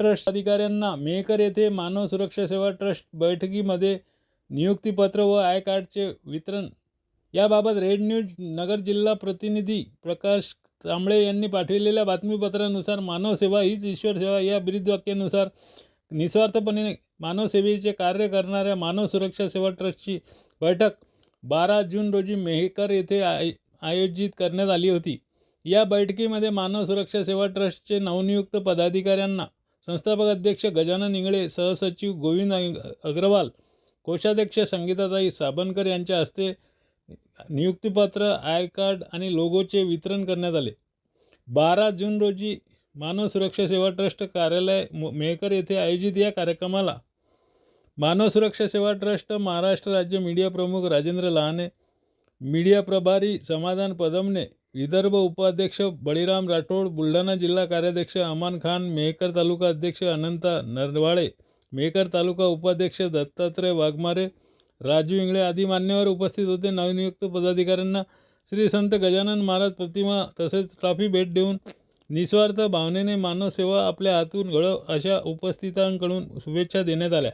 Trust अधिकाऱ्यांना मेहकर येथे मानव सुरक्षा सेवा ट्रस्ट बैठकीमध्ये नियुक्तीपत्र व आय कार्डचे वितरण. याबाबत रेड न्यूज नगर जिल्हा प्रतिनिधी प्रकाश तांबळे यांनी पाठविलेल्या बातमीपत्रानुसार मानव सेवा हीच ईश्वर सेवा. या ब्रीदवाक्यानुसार निस्वार्थपणे मानवसेवेचे कार्य करणाऱ्या मानव सुरक्षा सेवा ट्रस्टची बैठक बारा जून रोजी मेहकर येथे आय आयोजित करण्यात आली होती. या बैठकीमध्ये मानव सुरक्षा सेवा ट्रस्टचे नवनियुक्त पदाधिकाऱ्यांना संस्थापक अध्यक्ष गजानन इंगळे सहसचिव गोविंद अग्रवाल कोषाध्यक्ष संगीताताई साबणकर यांच्या हस्ते नियुक्तीपत्र आय कार्ड आणि लोगोचे वितरण करण्यात आले. बारा जून रोजी मानव सुरक्षा सेवा ट्रस्ट कार्यालय मेहकर येथे आयोजित या कार्यक्रमाला मानव सुरक्षा सेवा ट्रस्ट महाराष्ट्र राज्य मीडिया प्रमुख राजेंद्र लहाने मीडिया प्रभारी समाधान पदमने विदर्भ उपाध्यक्ष बळीराम राठोड बुलढाणा जिल्हा कार्याध्यक्ष अमान खान मेहकर तालुका अध्यक्ष अनंता नरवाळे मेहकर तालुका उपाध्यक्ष दत्तात्रय वाघमारे राजू इंगळे आदी मान्यवर उपस्थित होते. नवनियुक्त पदाधिकाऱ्यांना श्री संत गजानन महाराज प्रतिमा तसेच ट्रॉफी भेट देऊन निस्वार्थ भावनेने मानव सेवा आपल्या हातून घडव अशा उपस्थितांकडून शुभेच्छा देण्यात आल्या.